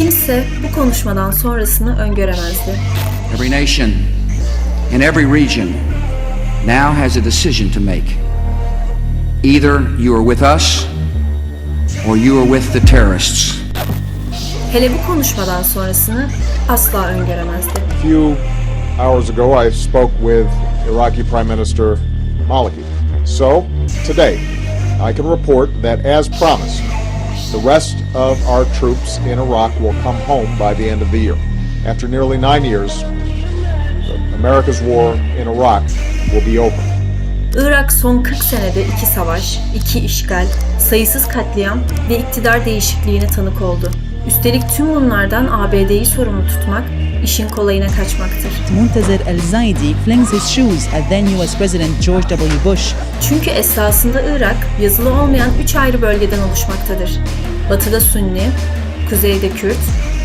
Kimse bu konuşmadan sonrasını öngöremezdi. Every nation in every region now has a decision to make. Either you are with us or you are with the terrorists. Hele bu konuşmadan sonrasını asla öngöremezdi. A few hours ago, I spoke with Iraqi Prime Minister Maliki. So, today, I can report that as promised, the rest of our troops in Iraq will come home by the end of the year. After nearly nine years, America's war in Iraq will be over. Irak son 40 senede iki savaş, iki işgal, sayısız katliam ve iktidar değişikliğine tanık oldu. Üstelik tüm bunlardan ABD'yi sorumlu tutmak işin kolayına kaçmaktır. Muntazir El Zaidi flings his shoes at then US President George W. Bush. Çünkü esasında Irak yazılı olmayan üç ayrı bölgeden oluşmaktadır. Batıda Sünni, kuzeyde Kürt,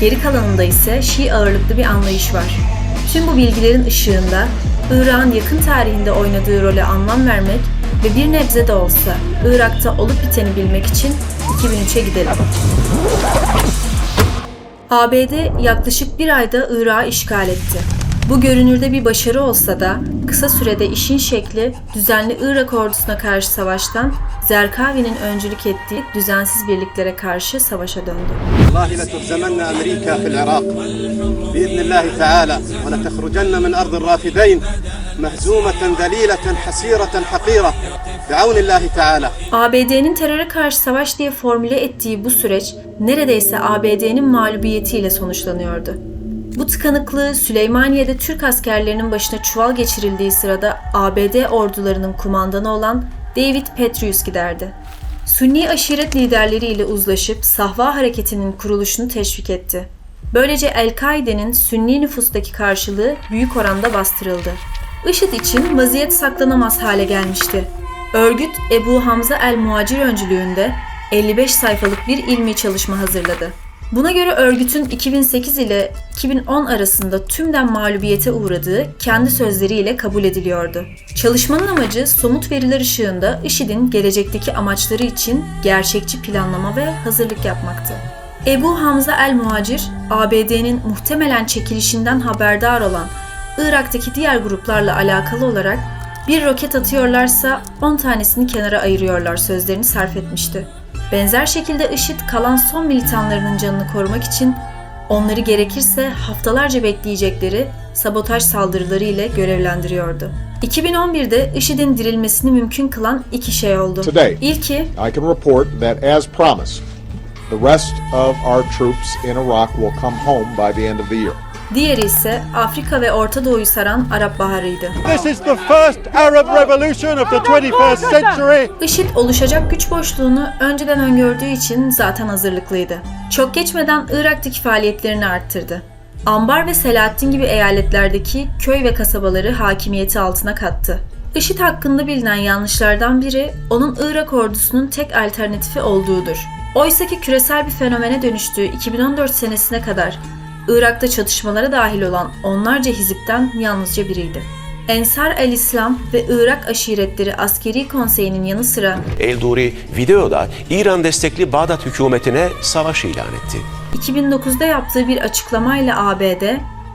geri kalanında ise Şii ağırlıklı bir anlayış var. Tüm bu bilgilerin ışığında Irak'ın yakın tarihinde oynadığı role anlam vermek ve bir nebze de olsa Irak'ta olup biteni bilmek için 2003'e gidelim. ABD yaklaşık bir ayda Irak'ı işgal etti. Bu görünürde bir başarı olsa da kısa sürede işin şekli düzenli Irak ordusuna karşı savaştan Zerkavi'nin öncülük ettiği düzensiz birliklere karşı savaşa döndü. Vallahi la tuhzemenna Amerika fil Irak biiznillahi teala ve la tehrucenna min ardı rafideyn mehzumeten zelileten hasireten hakira bi'avnillahi teala. ABD'nin teröre karşı savaş diye formüle ettiği bu süreç neredeyse ABD'nin mağlubiyetiyle sonuçlanıyordu. Bu tıkanıklığı Süleymaniye'de Türk askerlerinin başına çuval geçirildiği sırada ABD ordularının kumandanı olan David Petraeus giderdi. Sünni aşiret liderleriyle uzlaşıp Sahva hareketinin kuruluşunu teşvik etti. Böylece El-Kaide'nin Sünni nüfustaki karşılığı büyük oranda bastırıldı. IŞİD için vaziyet saklanamaz hale gelmişti. Örgüt Ebu Hamza el-Muacir öncülüğünde 55 sayfalık bir ilmi çalışma hazırladı. Buna göre örgütün 2008 ile 2010 arasında tümden mağlubiyete uğradığı kendi sözleriyle kabul ediliyordu. Çalışmanın amacı somut veriler ışığında IŞİD'in gelecekteki amaçları için gerçekçi planlama ve hazırlık yapmaktı. Ebu Hamza el-Muacir, ABD'nin muhtemelen çekilişinden haberdar olan Irak'taki diğer gruplarla alakalı olarak bir roket atıyorlarsa 10 tanesini kenara ayırıyorlar sözlerini sarf etmişti. Benzer şekilde IŞİD kalan son militanlarının canını korumak için onları gerekirse haftalarca bekleyecekleri sabotaj saldırıları ile görevlendiriyordu. 2011'de IŞİD'in dirilmesini mümkün kılan iki şey oldu. Today. İlki, I can report that as promised, the rest of our troops in Iraq will come home by the end of the year. Diğeri ise Afrika ve Orta Doğu'yu saran Arap Baharı'ydı. This is the first Arab revolution of the 21st century. IŞİD oluşacak güç boşluğunu önceden öngördüğü için zaten hazırlıklıydı. Çok geçmeden Irak'taki faaliyetlerini arttırdı. Ambar ve Selahattin gibi eyaletlerdeki köy ve kasabaları hakimiyeti altına kattı. IŞİD hakkında bilinen yanlışlardan biri onun Irak ordusunun tek alternatifi olduğudur. Oysaki küresel bir fenomene dönüştüğü 2014 senesine kadar Irak'ta çatışmalara dahil olan onlarca hizipten yalnızca biriydi. Ensar el-İslam ve Irak Aşiretleri Askeri Konseyi'nin yanı sıra Elduri videoda İran destekli Bağdat hükümetine savaş ilan etti. 2009'da yaptığı bir açıklamayla ABD,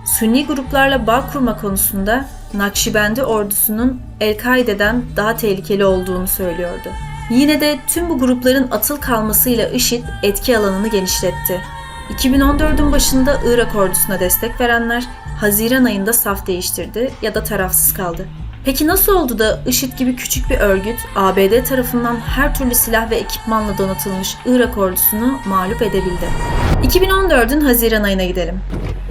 Sünni gruplarla bağ kurma konusunda Nakşibendi ordusunun El-Kaide'den daha tehlikeli olduğunu söylüyordu. Yine de tüm bu grupların atıl kalmasıyla IŞİD etki alanını genişletti. 2014'ün başında Irak ordusuna destek verenler Haziran ayında saf değiştirdi ya da tarafsız kaldı. Peki nasıl oldu da IŞİD gibi küçük bir örgüt ABD tarafından her türlü silah ve ekipmanla donatılmış Irak ordusunu mağlup edebildi? 2014'ün Haziran ayına gidelim.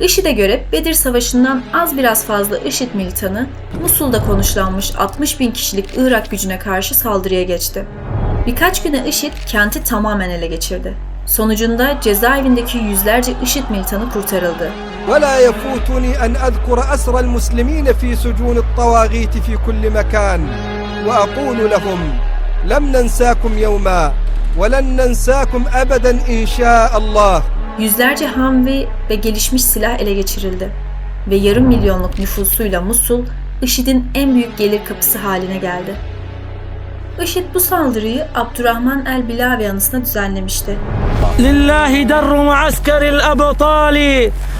IŞİD'e göre Bedir Savaşı'ndan az biraz fazla IŞİD militanı Musul'da konuşlanmış 60 bin kişilik Irak gücüne karşı saldırıya geçti. Birkaç güne IŞİD kenti tamamen ele geçirdi. Sonucunda cezaevindeki yüzlerce IŞİD militanı kurtarıldı. ولا يفوتني أن أذكر أسر المسلمين في سجون الطواغيت في كل مكان وأقول لهم لم ننساكم يوما ولن ننساكم أبدا إن شاء الله Yüzlerce Hamvi ve gelişmiş silah ele geçirildi ve yarım milyonluk nüfusuyla Musul, IŞİD'in en büyük gelir kapısı haline geldi. IŞİD bu saldırıyı Abdurrahman el-Bilavi anısına düzenlemişti. لله در معسكر الأبطال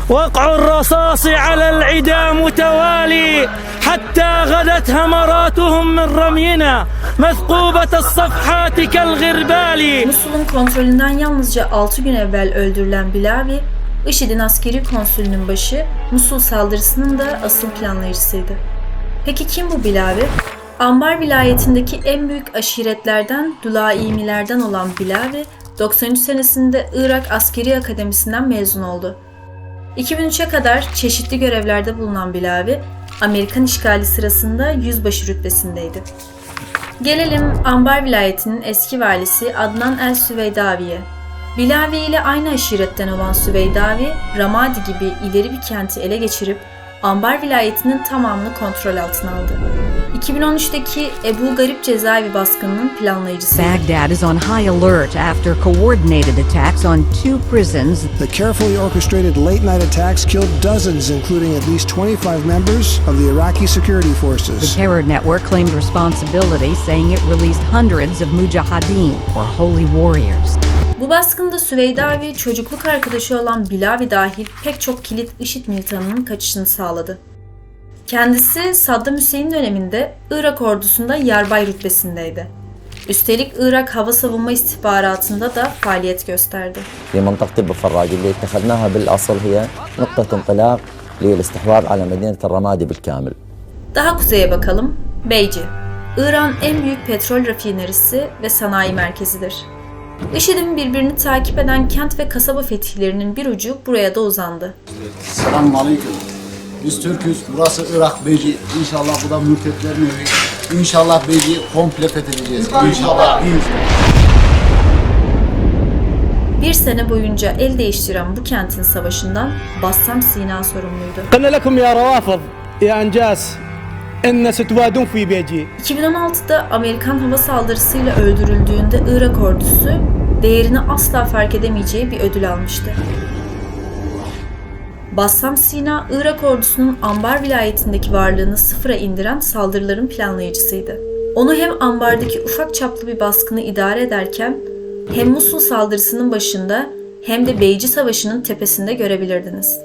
وقع الرصاص على العدا متوالي حتى غدت همراتهم من رمينا مثقوبة الصفحات كالغربال Musul'un kontrolünden yalnızca 6 gün evvel öldürülen Bilavi, IŞİD'in askeri konsülünün başı, Musul saldırısının da asıl planlayıcısıydı. Peki kim bu Bilavi? Ambar vilayetindeki en büyük aşiretlerden, Dulaimilerden olan Bilavi, 93 senesinde Irak Askeri Akademisi'nden mezun oldu. 2003'e kadar çeşitli görevlerde bulunan Bilavi, Amerikan işgali sırasında yüzbaşı rütbesindeydi. Gelelim Ambar vilayetinin eski valisi Adnan el Süveydavi'ye. Bilavi ile aynı aşiretten olan Süveydavi, Ramadi gibi ileri bir kenti ele geçirip Ambar vilayetinin tamamını kontrol altına aldı. 2013'teki Ebu Garip cezaevi baskınının planlayıcısıydı. Baghdad is on high alert after coordinated attacks on two prisons. The carefully orchestrated late night attacks killed dozens, including at least 25 members of the Iraqi security The forces. terror network claimed responsibility, saying it released hundreds of mujahideen, or holy warriors. Bu baskında Süveydavi çocukluk arkadaşı olan Bilavi dahil pek çok kilit IŞİD militanının kaçışını sağladı. Kendisi Saddam Hüseyin döneminde Irak ordusunda yarbay rütbesindeydi. Üstelik Irak hava savunma istihbaratında da faaliyet gösterdi. في منطقة البفراج اللي اتخذناها بالأصل هي نقطة انطلاق للاستحواذ على مدينة الرمادي بالكامل Daha kuzeye bakalım. Beyci. İran en büyük petrol rafinerisi ve sanayi merkezidir. IŞİD'in birbirini takip eden kent ve kasaba fetihlerinin bir ucu buraya da uzandı. Selamun Aleyküm. Biz Türk'üz. Burası Irak Beci. İnşallah bu da mürtetlerin evi. İnşallah Beci komple fethedeceğiz. İnşallah. Bir sene boyunca el değiştiren bu kentin savaşından Bassam Sina sorumluydu. قلنا لكم يا روافض يا أنجاس إن ستوادون في بيجي 2016'da Amerikan hava saldırısıyla öldürüldüğünde Irak ordusu değerini asla fark edemeyeceği bir ödül almıştı. Bassam Sina, Irak ordusunun Ambar vilayetindeki varlığını sıfıra indiren saldırıların planlayıcısıydı. Onu hem Ambar'daki ufak çaplı bir baskını idare ederken hem Musul saldırısının başında hem de Beyci Savaşı'nın tepesinde görebilirdiniz.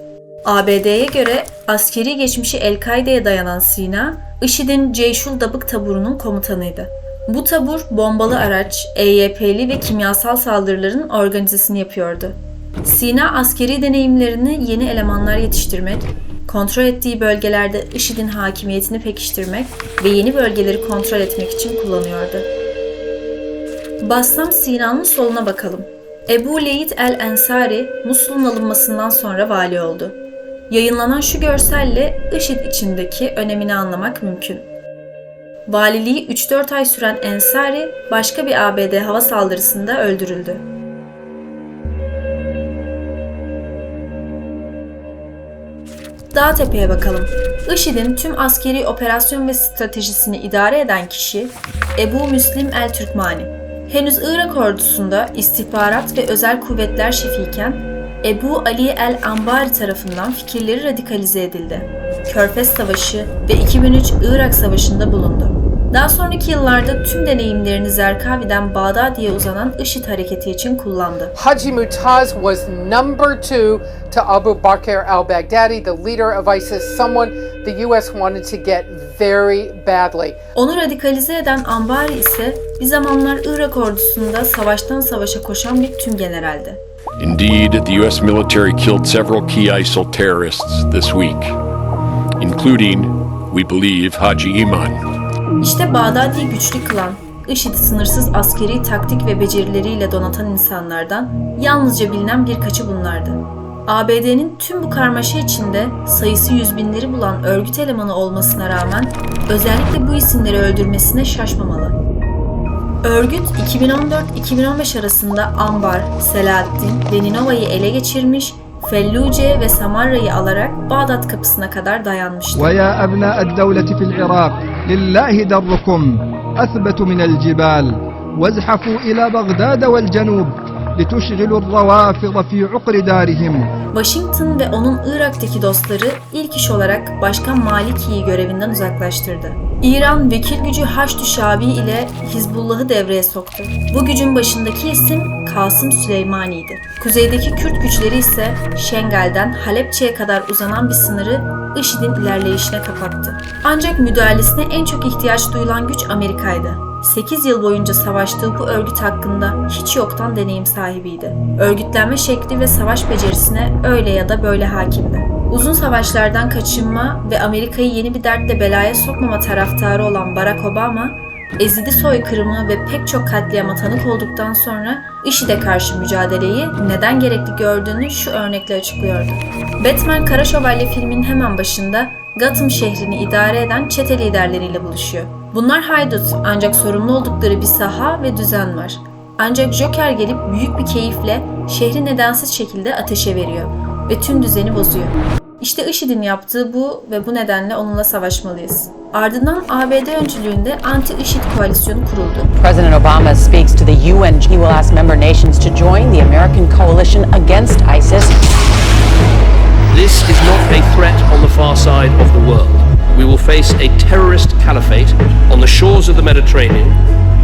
ABD'ye göre askeri geçmişi El-Kaide'ye dayanan Sina, IŞİD'in Ceyşul Dabık taburunun komutanıydı. Bu tabur bombalı araç, EYP'li ve kimyasal saldırıların organizesini yapıyordu. Sina askeri deneyimlerini yeni elemanlar yetiştirmek, kontrol ettiği bölgelerde IŞİD'in hakimiyetini pekiştirmek ve yeni bölgeleri kontrol etmek için kullanıyordu. Bassam Sina'nın soluna bakalım. Ebu Leyd el-Ensari, Musul'un alınmasından sonra vali oldu. Yayınlanan şu görselle IŞİD içindeki önemini anlamak mümkün. Valiliği 3-4 ay süren Ensari, başka bir ABD hava saldırısında öldürüldü. Dağtepe'ye bakalım. IŞİD'in tüm askeri operasyon ve stratejisini idare eden kişi Ebu Müslim el-Türkmani. Henüz Irak ordusunda istihbarat ve özel kuvvetler şefiyken Ebu Ali el-Ambari tarafından fikirleri radikalize edildi. Körfez Savaşı ve 2003 Irak Savaşı'nda bulundu. Daha sonraki yıllarda tüm deneyimlerini Zerkavi'den Bağdadi'ye uzanan IŞİD hareketi için kullandı. Haji Mutaz was number two to Abu Bakr al-Baghdadi, the leader of ISIS, someone the U.S. wanted to get very badly. Onu radikalize eden Ambari ise bir zamanlar Irak ordusunda savaştan savaşa koşan bir tüm generaldi. Indeed, the U.S. military killed several key ISIL terrorists this week, including, we believe, Haji Iman. İşte Bağdadi'yi güçlü kılan, IŞİD'i sınırsız askeri taktik ve becerileriyle donatan insanlardan yalnızca bilinen birkaçı bunlardı. ABD'nin tüm bu karmaşa içinde sayısı yüz binleri bulan örgüt elemanı olmasına rağmen özellikle bu isimleri öldürmesine şaşmamalı. Örgüt 2014-2015 arasında Ambar, Selahaddin ve Ninova'yı ele geçirmiş, Felluce ve Samarra'yı alarak Bağdat kapısına kadar dayanmıştı. ويا أبناء الدولة في العراق لله دركم أثبت من الجبال وازحفوا إلى بغداد والجنوب لتشغلوا الروافض في عقر دارهم Washington ve onun Irak'taki dostları ilk iş olarak Başkan Maliki'yi görevinden uzaklaştırdı. İran vekil gücü Haçlı Şabi ile Hizbullah'ı devreye soktu. Bu gücün başındaki isim Kasım Süleymani'ydi. Kuzeydeki Kürt güçleri ise Şengal'den Halepçe'ye kadar uzanan bir sınırı IŞİD'in ilerleyişine kapattı. Ancak müdahalesine en çok ihtiyaç duyulan güç Amerika'ydı. 8 yıl boyunca savaştığı bu örgüt hakkında hiç yoktan deneyim sahibiydi. Örgütlenme şekli ve savaş becerisine öyle ya da böyle hakimdi. Uzun savaşlardan kaçınma ve Amerika'yı yeni bir dertle belaya sokmama taraftarı olan Barack Obama, Ezidi soykırımı ve pek çok katliama tanık olduktan sonra IŞİD'e karşı mücadeleyi neden gerekli gördüğünü şu örnekle açıklıyordu. Batman Kara Şövalye filminin hemen başında Gotham şehrini idare eden çete liderleriyle buluşuyor. Bunlar haydut ancak sorumlu oldukları bir saha ve düzen var. Ancak Joker gelip büyük bir keyifle şehri nedensiz şekilde ateşe veriyor ve tüm düzeni bozuyor. İşte IŞİD'in yaptığı bu ve bu nedenle onunla savaşmalıyız. Ardından ABD öncülüğünde anti-IŞİD koalisyonu kuruldu. President Obama speaks to the UN. He will ask member nations to join the American coalition against ISIS. This is not a threat on the far side of the world. We will face a terrorist caliphate on the shores of the Mediterranean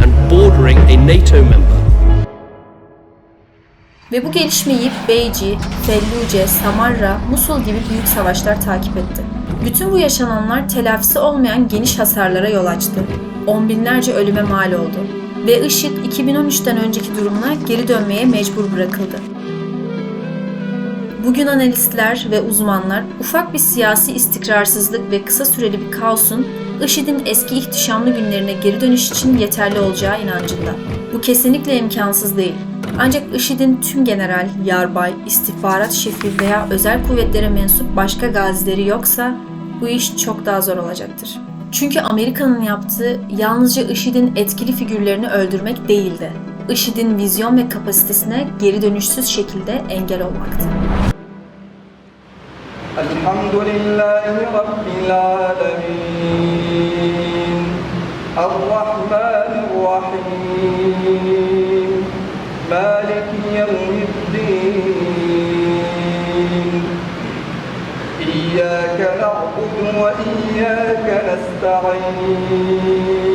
and bordering a NATO member. Ve bu gelişmeyi Beyci, Felluce, Samarra, Musul gibi büyük savaşlar takip etti. Bütün bu yaşananlar telafisi olmayan geniş hasarlara yol açtı. On binlerce ölüme mal oldu. Ve IŞİD 2013'ten önceki durumuna geri dönmeye mecbur bırakıldı. Bugün analistler ve uzmanlar ufak bir siyasi istikrarsızlık ve kısa süreli bir kaosun IŞİD'in eski ihtişamlı günlerine geri dönüş için yeterli olacağı inancında. Bu kesinlikle imkansız değil. Ancak IŞİD'in tüm general, yarbay, istihbarat şefi veya özel kuvvetlere mensup başka gazileri yoksa bu iş çok daha zor olacaktır. Çünkü Amerika'nın yaptığı yalnızca IŞİD'in etkili figürlerini öldürmek değildi. IŞİD'in vizyon ve kapasitesine geri dönüşsüz şekilde engel olmaktı. Elhamdülillahi Rabbil Alemin. وإياك نستعين.